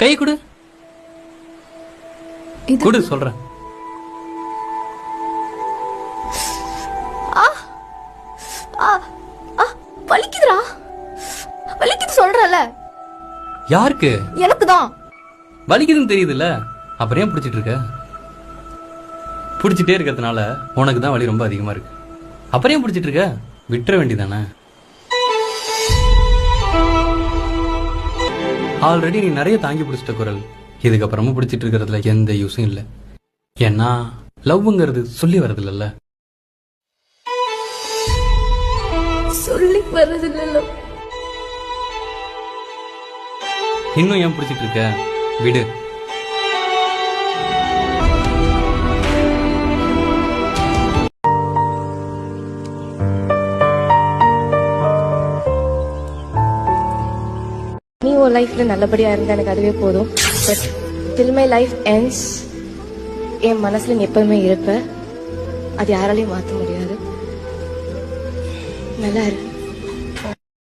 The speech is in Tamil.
கை கொடு. கொடு சொல்றேன். ஆ ஆ வலிக்குதுடா. வலிக்குது சொல்றல யாருக்கு? எனக்கு தான் வலிக்குதுன்னு தெரியுதுல்ல. அப்புறம் ஏன் பிடிச்சிட்டு இருக்க? பிடிச்சிட்டே இருக்கிறதுனால உனக்கு தான் வலி ரொம்ப அதிகமா இருக்கு. அப்புறம் ஏன் பிடிச்சிட்டு இருக்க? விட்டுற வேண்டியதானே ஆல்ரெடி நீ நிறைய தாங்கி பிடிச்சிட்ட குரல். இதுக்கப்புறமும் பிடிச்சிட்டு இருக்கிறதுல எந்த யூஸும் இல்லை. ஏன்னா லவ்ங்கிறது சொல்லி வர்றது இல்லைல்ல சொல்லி வர்றது இல்ல இன்னும் ஏன் பிடிச்சிட்டு இருக்க? விடு. நீ உன் லைஃப்ல நல்லபடியா இருந்தா எனக்கு அதுவே போதும். But till my life ends என் மனசுல நீ எப்பவுமே இருப்ப. அது யாராலையும் மாத்த முடியாது. நல்லா இருக்கு